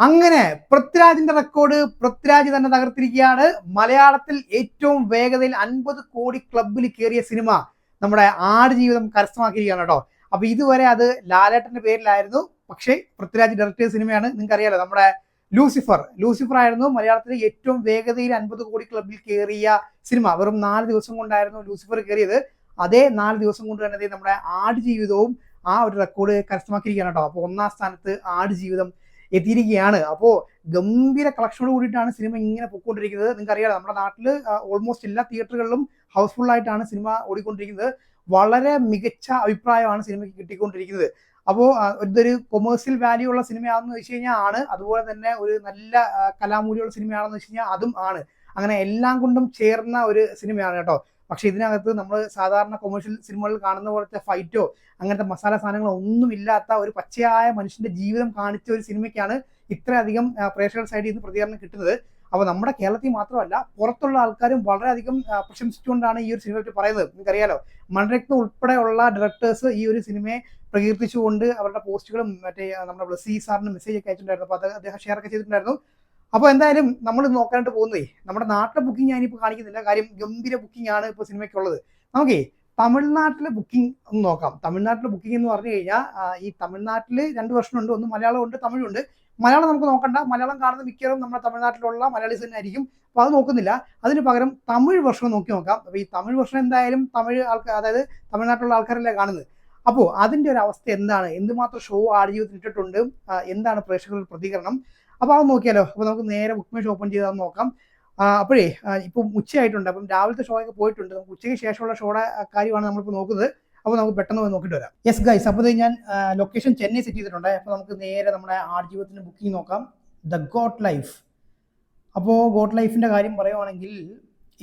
അങ്ങനെ പൃഥ്വിരാജിന്റെ റെക്കോർഡ് പൃഥ്വിരാജ് തന്നെ തകർത്തിരിക്കുകയാണ്. മലയാളത്തിൽ ഏറ്റവും വേഗതയിൽ അൻപത് കോടി ക്ലബിൽ കയറിയ സിനിമ നമ്മുടെ ആടുജീവിതം കരസ്ഥമാക്കിയിരിക്കുകയാണ് കേട്ടോ. അപ്പൊ ഇതുവരെ അത് ലാലേട്ടന്റെ പേരിലായിരുന്നു. പക്ഷേ പൃഥ്വിരാജ് ഡയറക്ട് സിനിമയാണ് നിങ്ങൾക്ക് അറിയാലോ നമ്മുടെ ലൂസിഫർ. ലൂസിഫർ ആയിരുന്നു മലയാളത്തിലെ ഏറ്റവും വേഗതയിൽ അൻപത് കോടി ക്ലബിൽ കയറിയ സിനിമ വെറും നാല് ദിവസം കൊണ്ടായിരുന്നു ലൂസിഫർ കയറിയത് അതേ നാല് ദിവസം കൊണ്ട് തന്നെ നമ്മുടെ നമ്മുടെ ആടുജീവിതവും ആ ഒരു റെക്കോർഡ് കരസ്ഥമാക്കിയിരിക്കുകയാണ് കേട്ടോ. അപ്പോൾ ഒന്നാം സ്ഥാനത്ത് ആടുജീവിതം എത്തിയിരിക്കുകയാണ്. അപ്പോൾ ഗംഭീര കളക്ഷനോട് കൂടിയിട്ടാണ് സിനിമ ഇങ്ങനെ പൊയ്ക്കൊണ്ടിരിക്കുന്നത്. നിങ്ങൾക്ക് അറിയാലോ നമ്മുടെ നാട്ടിൽ ഓൾമോസ്റ്റ് എല്ലാ തിയേറ്ററുകളിലും ഹൗസ്ഫുൾ ആയിട്ടാണ് സിനിമ ഓടിക്കൊണ്ടിരിക്കുന്നത്. വളരെ മികച്ച അഭിപ്രായമാണ് സിനിമയ്ക്ക് കിട്ടിക്കൊണ്ടിരിക്കുന്നത്. അപ്പോൾ ഇതൊരു കൊമേഴ്സ്യൽ വാല്യൂ ഉള്ള സിനിമയാണെന്ന് വെച്ച് കഴിഞ്ഞാൽ ആണ്. അതുപോലെ തന്നെ ഒരു നല്ല കലാമൂല്യമുള്ള സിനിമയാണെന്ന് വെച്ച് കഴിഞ്ഞാൽ അതും ആണ്. അങ്ങനെ എല്ലാം കൊണ്ടും ചേർന്ന ഒരു സിനിമയാണ് കേട്ടോ. പക്ഷെ ഇതിനകത്ത് നമ്മൾ സാധാരണ കൊമേഴ്ഷ്യൽ സിനിമകളിൽ കാണുന്ന പോലത്തെ ഫൈറ്റോ അങ്ങനത്തെ മസാല സാധനങ്ങളോ ഒന്നും ഇല്ലാത്ത ഒരു പച്ചയായ മനുഷ്യന്റെ ജീവിതം കാണിച്ച ഒരു സിനിമയ്ക്കാണ് ഇത്രയധികം പ്രേക്ഷകർ സൈഡിൽ നിന്ന് പ്രതികരണം കിട്ടുന്നത്. അപ്പോൾ നമ്മുടെ കേരളത്തിൽ മാത്രമല്ല പുറത്തുള്ള ആൾക്കാരും വളരെയധികം പ്രശംസിച്ചുകൊണ്ടാണ് ഈ ഒരു സിനിമയെ പറ്റി പറയുന്നത്. നിങ്ങൾക്കറിയാലോ മൺരത്നം ഉൾപ്പെടെയുള്ള ഡയറക്ടേഴ്സ് ഈ ഒരു സിനിമയെ പ്രകീർത്തിച്ചുകൊണ്ട് അവരുടെ പോസ്റ്റുകളും മറ്റേ നമ്മുടെ ബ്ലസി സാറിന് മെസ്സേജ് ഒക്കെ അയച്ചിട്ടുണ്ടായിരുന്നു. അപ്പോൾ അത് അദ്ദേഹം ഷെയർ ഒക്കെ ചെയ്തിട്ടുണ്ടായിരുന്നു. അപ്പോൾ എന്തായാലും നമ്മൾ നോക്കാനായിട്ട് പോകുന്നതേ നമ്മുടെ നാട്ടിലെ ബുക്കിംഗ് ഞാനിപ്പോൾ കാണിക്കുന്നില്ല. കാര്യം ഗംഭീര ബുക്കിംഗ് ആണ് ഇപ്പോൾ സിനിമയ്ക്കുള്ളത് നമുക്കേ തമിഴ്നാട്ടിലെ ബുക്കിംഗ് ഒന്ന് നോക്കാം. തമിഴ്നാട്ടിലെ ബുക്കിംഗ് എന്ന് പറഞ്ഞു കഴിഞ്ഞാൽ ഈ തമിഴ്നാട്ടിൽ രണ്ട് വർഷമുണ്ട് ഒന്ന് മലയാളമുണ്ട് തമിഴുണ്ട്. മലയാളം നമുക്ക് നോക്കണ്ട. മലയാളം കാണുന്ന മിക്കവാറും നമ്മുടെ തമിഴ്നാട്ടിലുള്ള മലയാളീസ് തന്നെ ആയിരിക്കും. അപ്പോൾ അത് നോക്കുന്നില്ല. അതിന് പകരം തമിഴ് വർഷം നോക്കി നോക്കാം. അപ്പോൾ ഈ തമിഴ് വർഷം എന്തായാലും തമിഴ് ആൾക്കാർ അതായത് തമിഴ്നാട്ടിലുള്ള ആൾക്കാരല്ലേ കാണുന്നത്. അപ്പോൾ അതിന്റെ ഒരു അവസ്ഥ എന്താണ്? എന്തുമാത്രം ഷോ ആടുജീവിതത്തിൽ ഇട്ടിട്ടുണ്ട് എന്താണ് പ്രേക്ഷകരുടെ പ്രതികരണം? അപ്പോൾ അത് നോക്കിയാലോ. അപ്പോൾ നമുക്ക് നേരെ ബുക്ക് മൈ ഓപ്പൺ ചെയ്താൽ നോക്കാം. അപ്പോഴേ ഇപ്പം ഉച്ചയായിട്ടുണ്ട്. അപ്പം രാവിലത്തെ ഷോ ഒക്കെ പോയിട്ടുണ്ട്. നമുക്ക് ഉച്ചയ്ക്ക് ശേഷമുള്ള ഷോയുടെ കാര്യമാണ് നമ്മളിപ്പോൾ നോക്കുന്നത്. അപ്പോൾ നമുക്ക് പെട്ടെന്ന് പോയി നോക്കിയിട്ട് വരാം. യെസ് ഗൈസ് അപ്പോൾ ഞാൻ ലൊക്കേഷൻ ചെന്നൈ സെറ്റ് ചെയ്തിട്ടുണ്ട്. അപ്പോൾ നമുക്ക് നേരെ നമ്മുടെ ആർ ജീവിതത്തിന് ബുക്കിംഗ് നോക്കാം ദ ഗോട്ട് ലൈഫ് അപ്പോൾ ഗോട്ട് ലൈഫിന്റെ കാര്യം പറയുവാണെങ്കിൽ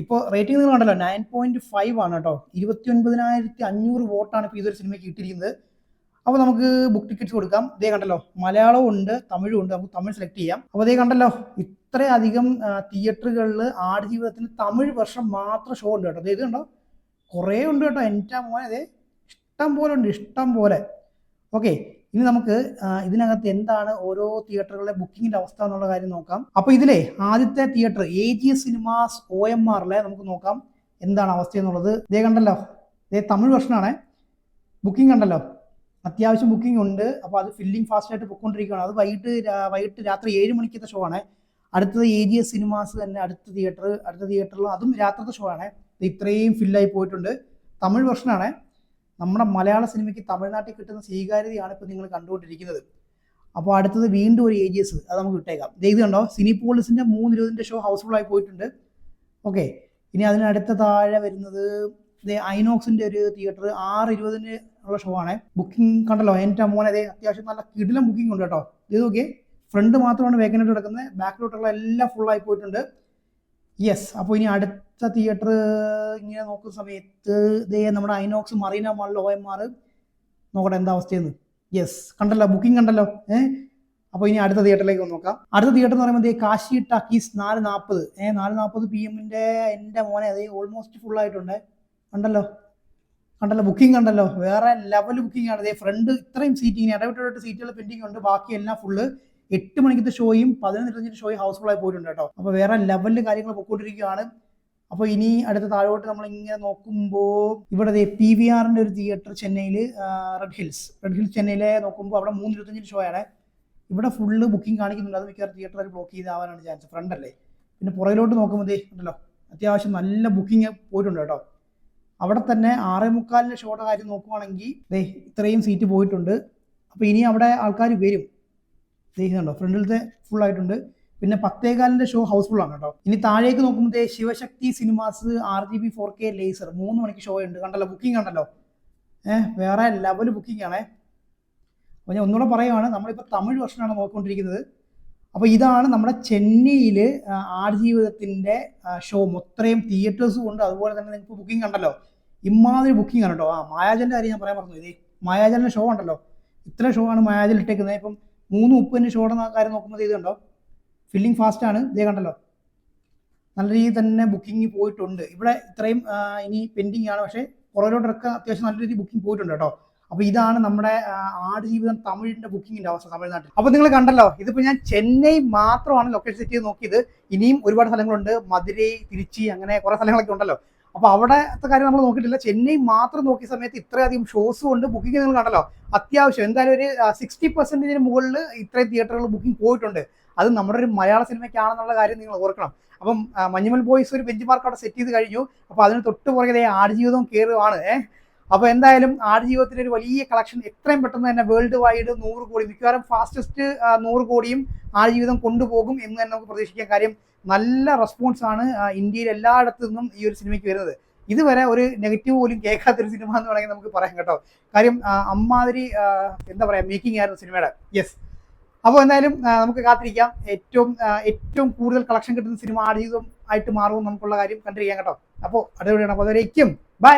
ഇപ്പോൾ റേറ്റിംഗ് നിങ്ങൾ കണ്ടല്ലോ. നയൻ പോയിന്റ് ഫൈവ് ആണ് കേട്ടോ. ഇരുപത്തി ഒൻപതിനായിരത്തി അഞ്ഞൂറ് വോട്ടാണ് ഇപ്പോൾ ഇതൊരു സിനിമയ്ക്ക് കിട്ടിയിരിക്കുന്നത് അപ്പോൾ നമുക്ക് ബുക്ക് ടിക്കറ്റ്സ് കൊടുക്കാം. ഇതേ കണ്ടല്ലോ മലയാളവും ഉണ്ട് തമിഴും ഉണ്ട് നമുക്ക് തമിഴ് സെലക്ട് ചെയ്യാം. അപ്പോൾ ഇതേ കണ്ടല്ലോ ഇത്രയധികം തിയേറ്ററുകളിൽ ആടുജീവിതത്തിന് തമിഴ് വർഷം മാത്രം ഷോ ഉണ്ട് കേട്ടോ. ഇത് കണ്ടോ? കുറേ ഉണ്ട് കേട്ടോ എന്റെ മോനെ അതെ ഇഷ്ടം പോലെ ഉണ്ട് ഇഷ്ടം പോലെ. ഓക്കെ ഇനി നമുക്ക് ഇതിനകത്ത് എന്താണ് ഓരോ തിയേറ്ററുകളുടെ ബുക്കിങ്ങിന്റെ അവസ്ഥ എന്നുള്ള കാര്യം നോക്കാം. അപ്പൊ ഇതിലെ ആദ്യത്തെ theatre A G S cinemas O M ആറിലെ നമുക്ക് നോക്കാം. എന്താണ് അവസ്ഥ എന്നുള്ളത്. ഇതേ കണ്ടല്ലോ ഇതേ തമിഴ് വെർഷനാണ് ബുക്കിംഗ് കണ്ടല്ലോ. അത്യാവശ്യം ബുക്കിംഗ് ഉണ്ട്. അപ്പോൾ അത് ഫില്ലിംഗ് ഫാസ്റ്റ് ആയിട്ട് പൊയ്ക്കൊണ്ടിരിക്കുകയാണ്. അത് വൈകിട്ട് വൈകിട്ട് രാത്രി ഏഴ് മണിക്കത്തെ ഷോ ആണ്. അടുത്തത് എ ജി എസ് സിനിമാസ് തന്നെ അടുത്ത തിയേറ്റർ അടുത്ത തിയേറ്ററിലും അതും രാത്രിത്തെ ഷോ ആണ്. ഇത് ഇത്രയും ഫില്ലായി പോയിട്ടുണ്ട്. തമിഴ് വെർഷനാണ് നമ്മുടെ മലയാള സിനിമയ്ക്ക് തമിഴ്നാട്ടിൽ കിട്ടുന്ന സ്വീകാര്യതയാണ് ഇപ്പോൾ നിങ്ങൾ കണ്ടുകൊണ്ടിരിക്കുന്നത്. അപ്പോൾ അടുത്തത് വീണ്ടും ഒരു എ ജി എസ് അത് നമുക്ക് വിട്ടേക്കാം ഇത് കണ്ടോ? സിനിപോളിസിന്റെ മൂന്ന് ഇരുപതിന്റെ ഷോ ഹൗസ്ഫുൾ ആയി പോയിട്ടുണ്ട്. ഓക്കെ ഇനി അതിനടുത്ത താഴെ വരുന്നത് ദേ ഐനോക്സിന്റെ ഒരു തിയേറ്റർ ആറ് ഇരുപതിന് ഉള്ള ഷോ ആണ്. ബുക്കിംഗ് കണ്ടല്ലോ? എന്റെ മോനെ ദേ അത്യാവശ്യം നല്ല കിടിലം ബുക്കിംഗ് ഉണ്ട് കേട്ടോ. ഇത് നോക്കിയേ ഫ്രണ്ട് മാത്രമാണ് വേക്കന്റ് കിടക്കുന്നത്. ബാക്കിലോട്ടുള്ള എല്ലാം ഫുൾ ആയി പോയിട്ടുണ്ട്. യെസ് അപ്പോൾ ഇനി അടുത്ത തിയേറ്റർ ഇങ്ങനെ നോക്കുന്ന സമയത്ത് ഇതേ നമ്മുടെ ഐനോക്സ് മറീന മാളിൽ ഒ എം ആർ നോക്കട്ടെ എന്താ അവസ്ഥയെന്ന്. യെസ് കണ്ടല്ലോ ബുക്കിംഗ് കണ്ടല്ലോ. ഏഹ് അപ്പോൾ ഇനി അടുത്ത തിയേറ്ററിലേക്ക് ഒന്ന് നോക്കാം. അടുത്ത തിയേറ്റർ എന്ന് പറയുമ്പോൾ കാശി ടാക്കീസ് നാല് നാൽപ്പത്. ഏഹ് നാല് നാൽപ്പത് പി എമ്മിന്റെ എന്റെ മോനെ അതേ ഓൾമോസ്റ്റ് ഫുൾ ആയിട്ടുണ്ട്. കണ്ടല്ലോ? കണ്ടല്ലോ? ബുക്കിംഗ് കണ്ടല്ലോ? വേറെ ലെവൽ ബുക്കിംഗ് ആണ്. ദേ ഫ്രണ്ട് ഇത്രയും സീറ്റിംഗ് ഇടവിട്ടിട്ട് സീറ്റുകൾ പെൻഡിങ് ഉണ്ട്. ബാക്കി എല്ലാം ഫുള്ള് എട്ട് മണിക്കത്തെ ഷോയും പതിനൊന്ന് ഇരുപത്തഞ്ച് ഷോയും ഹൗസ്ഫുൾ ആയി പോയിട്ടുണ്ട് കേട്ടോ. അപ്പോൾ വേറെ ലെവലിൽ കാര്യങ്ങൾ പൊക്കോണ്ടിരിക്കുകയാണ്. അപ്പോൾ ഇനി അടുത്ത താഴോട്ട് നമ്മൾ ഇങ്ങനെ നോക്കുമ്പോൾ ഇവിടെ പി വി ആറിന്റെ ഒരു തിയേറ്റർ ചെന്നൈയിൽ റെഡ് ഹിൽസ് റെഡ് ഹിൽസ് ചെന്നൈയിലെ നോക്കുമ്പോൾ അവിടെ മൂന്ന് ഇരുപത്തഞ്ചിന് ഷോ ആണ്. ഇവിടെ ഫുള്ള് ബുക്കിംഗ് കാണിക്കുന്നുണ്ട്. അത് മിക്കവാറും തിയേറ്റർ അവർ ബ്ലോക്ക് ചെയ്താവാനാണ് ചാൻസ് ഫ്രണ്ട് അല്ലേ? പിന്നെ പുറകിലോട്ട് നോക്കുമ്പോൾ ഉണ്ടല്ലോ അത്യാവശ്യം നല്ല ബുക്കിംഗ് പോയിട്ടുണ്ട് കേട്ടോ. അവിടെ തന്നെ ആറേ മുക്കാലിന് ഷോയുടെ കാര്യം നോക്കുവാണെങ്കിൽ ദേ ഇത്രയും സീറ്റ് പോയിട്ടുണ്ട്. അപ്പോൾ ഇനി അവിടെ ആൾക്കാർ വരും. ദേഹിക്കുന്നുണ്ടോ ഫ്രണ്ടിലത്തെ ഫുൾ ആയിട്ടുണ്ട്. പിന്നെ പത്തേകാലിന്റെ ഷോ ഹൗസ്ഫുൾ ആണ് കേട്ടോ. ഇനി താഴേക്ക് നോക്കുമ്പോൾ Shivashakti cinemas R G B four K laser മൂന്ന് മണിക്ക് ഷോ ഉണ്ട്. കണ്ടല്ലോ ബുക്കിംഗ് കണ്ടല്ലോ. ഏഹ് വേറെ ലെവൽ ബുക്കിംഗ് ആണേ. അപ്പോൾ ഞാൻ ഒന്നുകൂടെ പറയുവാണ് നമ്മളിപ്പോൾ തമിഴ് വർഷനാണ് നോക്കിക്കൊണ്ടിരിക്കുന്നത്. അപ്പോൾ ഇതാണ് നമ്മുടെ ചെന്നൈയിൽ ആടുജീവിതത്തിന്റെ ഷോ മൊത്തയും തിയേറ്റേഴ്സും ഉണ്ട്. അതുപോലെ തന്നെ നിങ്ങൾക്ക് ബുക്കിംഗ് കണ്ടല്ലോ. ഇമാതിരി ബുക്കിംഗ് ആണ് കേട്ടോ ആ മായാജലിന്റെ കാര്യം ഞാൻ പറയാൻ പറഞ്ഞു ഇതേ മായാജലിന്റെ ഷോ ഉണ്ടല്ലോ. ഇത്ര ഷോ ആണ് മായാജൽ ഇട്ടേക്കുന്നത്. ഇപ്പം മൂന്ന് മുപ്പതിന് ഷോയുടെ കാര്യം നോക്കുമ്പോൾ ഇത് കണ്ടോ? ഫില്ലിംഗ് ഫാസ്റ്റ് ആണ്. ഇതേ കണ്ടല്ലോ. നല്ല രീതിയിൽ തന്നെ ബുക്കിംഗ് പോയിട്ടുണ്ട്. ഇവിടെ ഇത്രയും ഇനി പെൻഡിങ് ആണ്. പക്ഷേ പുറകിലോട്ടൊക്കെ അത്യാവശ്യം നല്ല രീതിയിൽ ബുക്കിംഗ് പോയിട്ടുണ്ട് കേട്ടോ അപ്പോൾ ഇതാണ് നമ്മുടെ ആട് ജീവിതം തമിഴിന്റെ ബുക്കിങ്ങിന്റെ അവസ്ഥ തമിഴ്നാട്ടിൽ. അപ്പോൾ നിങ്ങൾ കണ്ടല്ലോ ഇതിപ്പോൾ ഞാൻ ചെന്നൈ മാത്രമാണ് ലൊക്കേഷൻ സെറ്റ് ചെയ്ത് നോക്കിയത്. ഇനിയും ഒരുപാട് സ്ഥലങ്ങളുണ്ട്. മധുരൈ തിരുച്ചി അങ്ങനെ കുറേ സ്ഥലങ്ങളൊക്കെ ഉണ്ടല്ലോ. അപ്പൊ അവിടത്തെ കാര്യം നമ്മൾ നോക്കിയിട്ടില്ല. ചെന്നൈ മാത്രം നോക്കിയ സമയത്ത് ഇത്രയധികം ഷോസ് കൊണ്ട് ബുക്കിംഗ് നിങ്ങൾ കണ്ടല്ലോ. അത്യാവശ്യം. എന്തായാലും ഒരു സിക്സ്റ്റി പെർസെന്റിന് മുകളിൽ ഇത്രയും തിയേറ്ററുകൾ ബുക്കിംഗ് പോയിട്ടുണ്ട്. അത് നമ്മുടെ ഒരു മലയാള സിനിമയ്ക്കാണെന്നുള്ള കാര്യം നിങ്ങൾ ഓർക്കണം. അപ്പം മഞ്ഞുമൽ ബോയ്സ് ഒരു ബെഞ്ച് മാർക്ക് അവിടെ സെറ്റ് ചെയ്ത് കഴിഞ്ഞു. അപ്പോൾ അതിന് തൊട്ട് പുറകെ ആടുജീവിതം കയറുകയാണ് ഏഹ് അപ്പോൾ എന്തായാലും ആടുജീവിതത്തിന്റെ ഒരു വലിയ കളക്ഷൻ എത്രയും പെട്ടെന്ന് തന്നെ വേൾഡ് വൈഡ് നൂറ് കോടി മിക്കവാറും ഫാസ്റ്റസ്റ്റ് നൂറ് കോടിയും ആടുജീവിതം കൊണ്ടുപോകും എന്ന് തന്നെ നമുക്ക് പ്രതീക്ഷിക്കാൻ കാര്യം. നല്ല റെസ്പോൺസ് ആണ് ഇന്ത്യയിൽ എല്ലായിടത്തു നിന്നും ഈ ഒരു സിനിമയ്ക്ക് വരുന്നത്. ഇതുവരെ ഒരു നെഗറ്റീവ് പോലും കേൾക്കാത്തൊരു സിനിമ എന്ന് വേണമെങ്കിൽ നമുക്ക് പറയാം കേട്ടോ. കാര്യം അമ്മാതിരി എന്താ പറയാ മേക്കിംഗ് ആയിരുന്നു സിനിമയുടെ യെസ് അപ്പോൾ എന്തായാലും നമുക്ക് കാത്തിരിക്കാം. ഏറ്റവും ഏറ്റവും കൂടുതൽ കളക്ഷൻ കിട്ടുന്ന സിനിമ ആടുജീവിതം ആയിട്ട് മാറുമെന്ന് നമുക്കുള്ള കാര്യം കണ്ടിരിക്കാം കേട്ടോ. അപ്പോൾ അടുത്ത വീഡിയോ അപ്പോൾ അതുവരേക്കും ബൈ